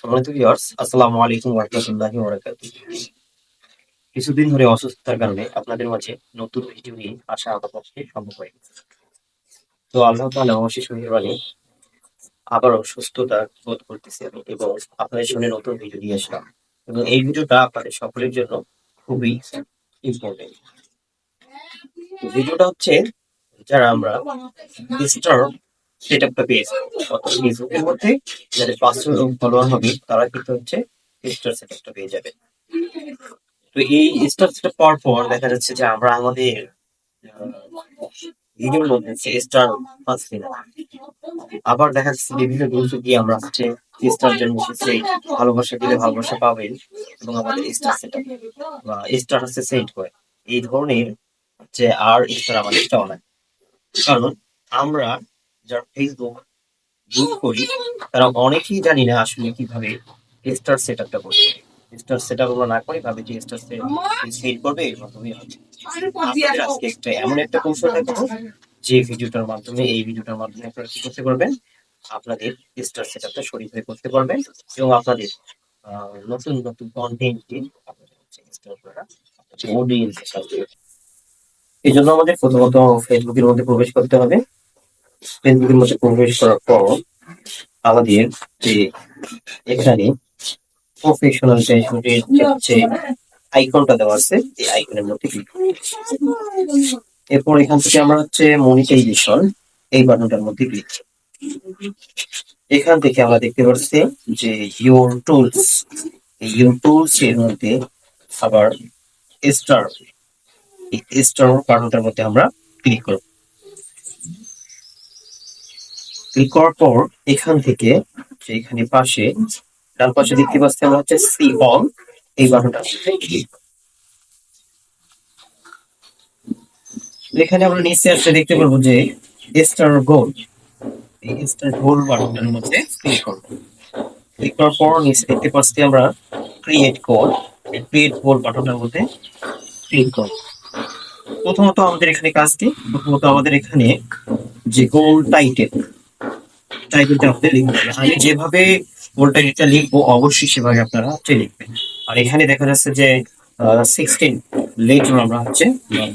সম্মানিত ভিউয়ার্স আসসালামু আলাইকুম ওয়া রাহমাতুল্লাহি ওয়া বারাকাতুহু কিছুদিন ধরে অসুস্থতার কারণে আপনাদের মাঝে নতুন ভিডিও নিয়ে আসা আমার সম্ভব হয়নি তো আল্লাহ তাআলা অবশ্যই মেহেরবানি, আবারও সুস্থতা বোধ করতেছি আমি এবং আপনাদের সামনে নতুন ভিডিও নিয়ে আসলাম। এবং এই ভিডিওটা আপনাদের সকলের জন্য খুবই ইম্পর্টেন্ট ভিডিওটা হচ্ছে, যারা আমরা স্টার সেটআপটা পেয়েছি। ফেসবুকের মধ্যে যাদের পাঁচশো ফলোয়ার হবে, তারা কিন্তু হচ্ছে স্টার সেটআপটা পেয়ে যাবে। তো এই স্টার সেটআপ পাওয়ার পর দেখা যাচ্ছে যে আমরা আমাদের ভিডিওর মধ্যে স্টার পাচ্ছি না আবার দেখা যাচ্ছে বিভিন্ন গ্রুপে গিয়ে আমরা হচ্ছে স্টার জন্য এসেছে ভালোবাসা দিলে ভালোবাসা পাবেন এবং আমাদের স্টার সেটআপ বা স্টার হচ্ছে সেট করে। এই ধরনের যে আর স্টার আমাদের নাই কারণ আমরা যারা ফেসবুক ইউজ করি, তারা অনেকেই জানি না আসলে কীভাবে স্টার সেট আপটা করতে স্টার সেট আপ আমরা না করি ভাবে যে স্টার সেট করবে এর মাধ্যমে হবে আজকে একটা এমন একটা কৌশল দেখাবো, যে ভিডিওটার মাধ্যমে, এই ভিডিওটার মাধ্যমে আপনারা কি করতে পারবেন? আপনাদের স্টার সেট আপটা সঠিকভাবে করতে পারবেন এবং আপনাদের নতুন নতুন কন্টেন্টটি আপনাদের হচ্ছে install করা অডিয়েন্সের এই জন্য আমাদের প্রথমত ফেসবুকের মধ্যে প্রবেশ করতে হবে। ফেসবুকের মধ্যে প্রবেশ করার পর আমাদের যে এখানে প্রফেশনাল ড্যাশবোর্ডের যে আইকনটা দেওয়া আছে, এই আইকনের মধ্যে ক্লিক এরপর এখান থেকে আমরা হচ্ছে মনিটাইজেশন এই বাটনটার মধ্যে ক্লিক এখান থেকে আমরা দেখতে পাচ্ছি যে ইউর টুলস এই ইউর টুলস এর মধ্যে আবার স্টার এই স্টার বাটনটার মধ্যে আমরা ক্লিক করব। ক্লিক করার পর এখান থেকে যে এখানে পাশে, ডান পাশে দেখতে পাচ্ছি আমরা হচ্ছে সি অল এই বাটনটা ক্লিক এখানে আমরা নিচে আসলে দেখতে পারব যে স্টার গোল এই স্টার গোল বাটনটার মধ্যে ক্লিক করব। ক্লিক করার পর নিচে দেখতে পাচ্ছি আমরা ক্রিয়েট গোল ক্রিয়েট গোল বাটনটার মধ্যে ক্লিক করব। প্রথমত আমাদের এখানে কাজটি প্রথমত আমাদের এখানে যে গোল টাইটেল টাইটেলটা আমাদের লিখতে হবে। আমি যেভাবে টাইটেলটা লিখব, অবশ্যই সেভাবে আপনারা হচ্ছে লিখবেন। আর এখানে দেখা যাচ্ছে যে সিক্সটিন লেটার আমরা হচ্ছে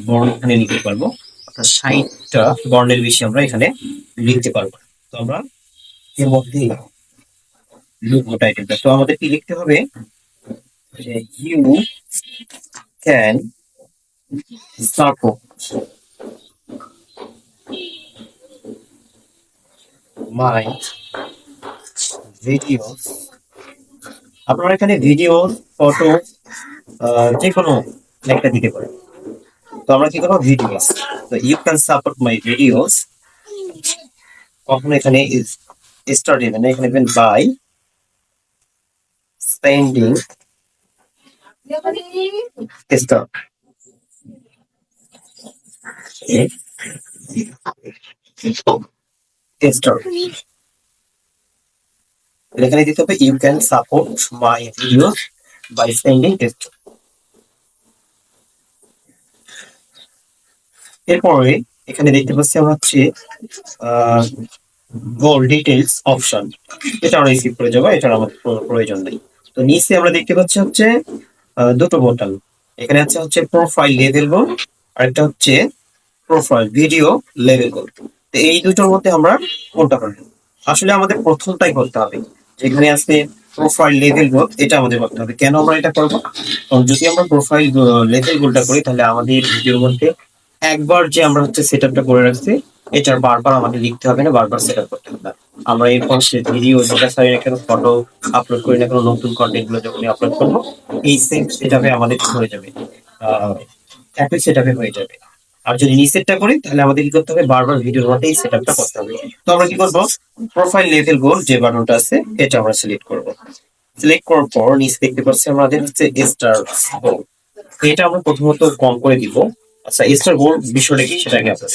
বর্ণ এখানে লিখতে পারব। অর্থাৎ ষাটটা বর্ণের বেশি আমরা এখানে লিখতে পারব তো আমরা এর মধ্যে লিখব টাইটেলটা তো আমাদের কি লিখতে হবে? যে you can support my videos. আপনারা এখানে ভিডিও ফটো যে কোনো একটা দিতে পারেন। তো আমরা কি করব? ভিডিওস। তো you can support my videos কখনো এখানে স্টার্ট দেবেন এখানে দেবেন বাই স্পেন্ডিং স্টার এখানে দিতে হবে you can support my video by sending test এরপরে এখানে দেখতে পাচ্ছি আমরা হচ্ছে গোল ডিটেলস অপশন এটা আমরা স্কিপ করে যাব, এটার আমাদের প্রয়োজন নেই। তো নিচে আমরা দেখতে পাচ্ছি হচ্ছে দুটো বোতাম এখানে আছে হচ্ছে প্রোফাইল লেভেল গোল আর একটা হচ্ছে প্রোফাইল ভিডিও লেভেল গোল এই দুটোর মধ্যে আমরা কোনটা করব? আসলে আমাদের প্রথমটাই করতে হবে। যেখানে আছে প্রোফাইল লেভেল গোল এটা আমাদের করতে হবে। কেন আমরা এটা করব? যদি আমরা প্রোফাইল লেভেল গোলটা করি, তাহলে আমাদের ভিডিওর মধ্যে একবার যে আমরা হচ্ছে সেট আপটা করে রাখছি এটার বারবার আমাদের লিখতে হবে না, বারবার সেট আপ করতে হবে না। আমরা এরপর সে ভিডিও যেটা সারি না কেন ফটো আপলোড করি না, কেন নতুন কন্টেন্টগুলো যখন আপলোড করব, এই সেম সেট আমাদের হয়ে যাবে। একই সেট হয়ে যাবে। আর যদি রিসেটটা করি তাহলে আমাদের কি করতে হবে বারবার ভিডিওর মধ্যে এই সেট আপটা করতে হবে। তো আমরা কি করব? প্রোফাইল লেভেল গোল যে বাটনটা আছে, এটা আমরা সিলেক্ট করব। সিলেক্ট করার পর নিচে দেখতে পাচ্ছি আমাদের হচ্ছে স্টার গোল এটা আমরা প্রথমত কম করে দিব। আচ্ছা স্টার গোল বিষয়টা কি সেটা আগে আপনার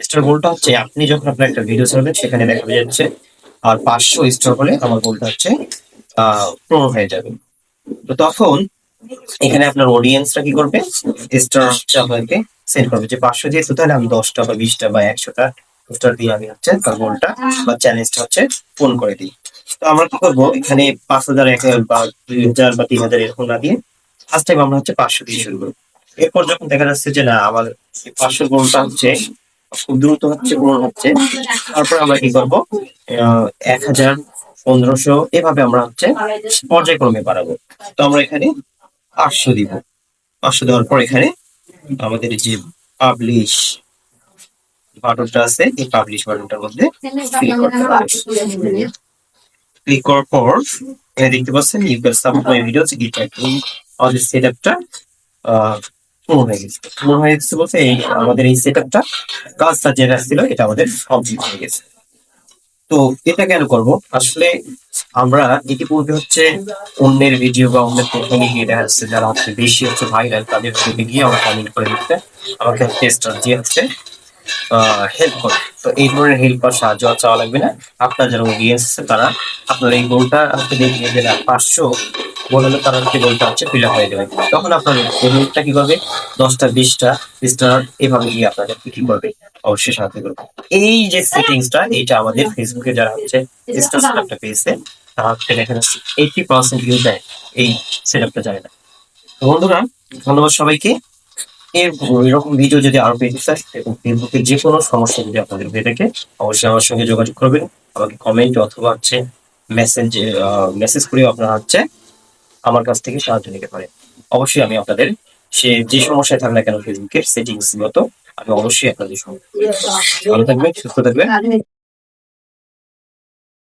স্টার গোলটা হচ্ছে, আপনি যখন আপনার একটা ভিডিও ছাড়বেন, সেখানে দেখা যাচ্ছে আর পাঁচশো স্টার হলে আমার গোলটা হচ্ছে, আহ হয়ে যাবে। তো তখন এখানে আপনার অডিয়েন্সরা কি করবে? স্টার হচ্ছে আপনাকে সেন্ড করবে। যে পাঁচশো দিয়েছ তাহলে আমি দশটা বা বিশটা বা একশোটা স্টার দিয়ে আমি হচ্ছে তার গোলটা বা চ্যালেঞ্জটা হচ্ছে পূরণ করে দিই। তো আমরা কি করব? এখানে পাঁচ হাজার, এক বা দুই হাজার বা তিন হাজার এরকম না দিয়ে ফার্স্ট টাইম আমরা হচ্ছে পাঁচশো দিয়ে শুরু করব। এরপর যখন দেখা যাচ্ছে যে না, আমার পাঁচশো গোলটা হচ্ছে খুব দ্রুত হচ্ছে পূরণ হচ্ছে, তারপর আমরা কি করব? এক হাজার পনেরোশো এভাবে আমরা হচ্ছে পর্যায়ক্রমে বাড়াবো। তো আমরা এখানে পাঁচশো দিব। পাঁচশো দেওয়ার পর এখানে আমাদের যে পাবলিশ বাটনটা আছে, এই পাবলিশ বাটনটার মধ্যে ক্লিক করার পর এখানে দেখতে পাচ্ছেন you can submit my videos গিট আমাদের সেটআপটা পূর্ণ হয়ে গেছে। পূর্ণ হয়ে গেছে বলতে আমাদের এই সেটআপটা কাজটা যেটা ছিল, এটা আমাদের কমপ্লিট হয়ে গেছে। তো এটা কেন করব? আসলে আমরা ইতিপূর্বে হচ্ছে অন্যের ভিডিও বা অন্যের প্রোফাইলে গিয়ে দেখা যাচ্ছে, যারা হচ্ছে বেশি হচ্ছে ভাইরাল তাদের ভিডিওতে গিয়ে আমরা কমেন্ট করে দিতে, আমাকে টেস্টার দিয়ে হচ্ছে হেল্প করে। তো এই ধরনের হেল্প আর সাহায্য চাওয়া লাগবে না। আপনার যারা অডিয়েন্স তারা আপনার এই গোলটা দেখিয়ে যে পাঁচশো গোল হলে তারা হচ্ছে গোলটা হচ্ছে ফিল আপ হয়ে যাবে। তখন আপনার অডিয়েন্সটা কি করবে? দশটা, বিশটা স্টার এভাবে গিয়ে আপনাদের কি করবে? অবশ্যই সাহায্য করবে। এই যে সেটিংসটা এটা আমাদের ফেসবুকে যারা হচ্ছে স্টার পেয়েছে, তারা হচ্ছে দেখা এইটি পার্সেন্ট ভিউ দেয়। এই সেটআপটা যায় না। বন্ধুরা, ধন্যবাদ সবাইকে। এর এরকম ভিডিও যদি আরও পেতে চান, এবং ফেসবুকে যে কোনো সমস্যা যদি আপনাদের হয়ে থাকে, অবশ্যই আমার সঙ্গে যোগাযোগ করবেন। আমাকে কমেন্ট অথবা হচ্ছে মেসেজ মেসেজ করে আপনারা হচ্ছে আমার কাছ থেকে সাহায্য নিতে পারেন অবশ্যই আমি আপনাদের সে যে সমস্যায় থাক না কেন ফেসবুকের সেটিংস মতো আমি অবশ্যই আপনাদের সঙ্গে ভালো থাকবে সুস্থ থাকবেন।